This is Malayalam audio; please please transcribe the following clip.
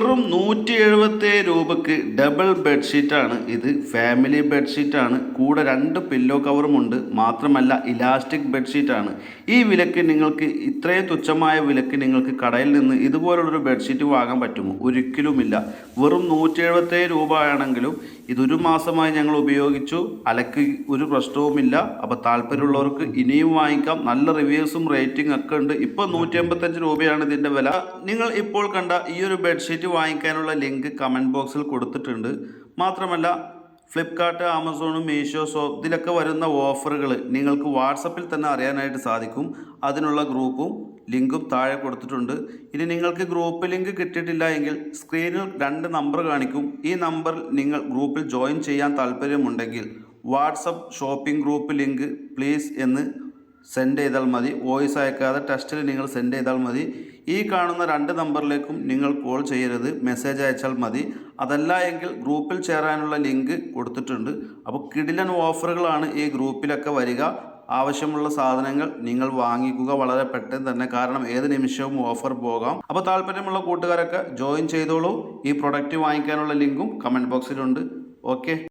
വെറും നൂറ്റി എഴുപത്തേഴ് രൂപക്ക് ഡബിൾ ബെഡ്ഷീറ്റാണ് ഇത്. ഫാമിലി ബെഡ്ഷീറ്റാണ്. കൂടെ രണ്ട് പില്ലോ കവറും ഉണ്ട് മാത്രമല്ല ഇലാസ്റ്റിക് ബെഡ്ഷീറ്റാണ്. ഈ വിലക്ക് നിങ്ങൾക്ക് ഇത്രയും തുച്ഛമായ വിലക്ക് നിങ്ങൾക്ക് കടയിൽ നിന്ന് ഇതുപോലുള്ളൊരു ബെഡ്ഷീറ്റ് വാങ്ങാൻ പറ്റുമോ? ഒരിക്കലുമില്ല. വെറും നൂറ്റി എഴുപത്തേഴ് രൂപ ആണെങ്കിലും ഇതൊരു മാസമായി ഞങ്ങൾ ഉപയോഗിച്ചു. അലക്ക് ഒരു പ്രശ്നവുമില്ല. അപ്പോൾ താല്പര്യമുള്ളവർക്ക് ഇനിയും വാങ്ങിക്കാം. നല്ല റിവ്യൂസും റേറ്റിംഗ് ഒക്കെ ഉണ്ട്. ഇപ്പോൾ നൂറ്റി എൺപത്തഞ്ച് രൂപയാണ് ഇതിന്റെ വില. നിങ്ങൾ ഇപ്പോൾ കണ്ട ഈ ഒരു ബെഡ്ഷീറ്റ് വാങ്ങിക്കാനുള്ള ലിങ്ക് കമന്റ് ബോക്സിൽ കൊടുത്തിട്ടുണ്ട്. മാത്രമല്ല ഫ്ലിപ്കാർട്ട് ആമസോണും മീഷോ സോ ഇതിലൊക്കെ വരുന്ന ഓഫറുകൾ നിങ്ങൾക്ക് വാട്സപ്പിൽ തന്നെ അറിയാനായിട്ട് സാധിക്കും. അതിനുള്ള ഗ്രൂപ്പും ലിങ്കും താഴെ കൊടുത്തിട്ടുണ്ട്. ഇനി നിങ്ങൾക്ക് ഗ്രൂപ്പ് ലിങ്ക് കിട്ടിയിട്ടില്ല എങ്കിൽ സ്ക്രീനിൽ രണ്ട് നമ്പർ കാണിക്കും. ഈ നമ്പർ നിങ്ങൾ ഗ്രൂപ്പിൽ ജോയിൻ ചെയ്യാൻ താല്പര്യമുണ്ടെങ്കിൽ WhatsApp shopping group link please എന്ന് സെൻഡ് ചെയ്താൽ മതി. വോയിസ് അയക്കാതെ ടെസ്റ്റിൽ നിങ്ങൾ സെൻഡ് ചെയ്താൽ മതി. ഈ കാണുന്ന രണ്ട് നമ്പറിലേക്കും നിങ്ങൾ കോൾ ചെയ്യരുത്. മെസ്സേജ് അയച്ചാൽ മതി. അതല്ല എങ്കിൽ ഗ്രൂപ്പിൽ ചേരാനുള്ള ലിങ്ക് കൊടുത്തിട്ടുണ്ട്. അപ്പോൾ കിടിലൻ ഓഫറുകളാണ് ഈ ഗ്രൂപ്പിലൊക്കെ വരിക. ആവശ്യമുള്ള സാധനങ്ങൾ നിങ്ങൾ വാങ്ങിക്കുക വളരെ പെട്ടെന്ന് തന്നെ. കാരണം ഏത് നിമിഷവും ഓഫർ പോകാം. അപ്പോൾ താല്പര്യമുള്ള കൂട്ടുകാരൊക്കെ ജോയിൻ ചെയ്തോളൂ. ഈ പ്രൊഡക്റ്റ് വാങ്ങിക്കാനുള്ള ലിങ്കും കമന്റ് ബോക്സിലുണ്ട് ഓക്കെ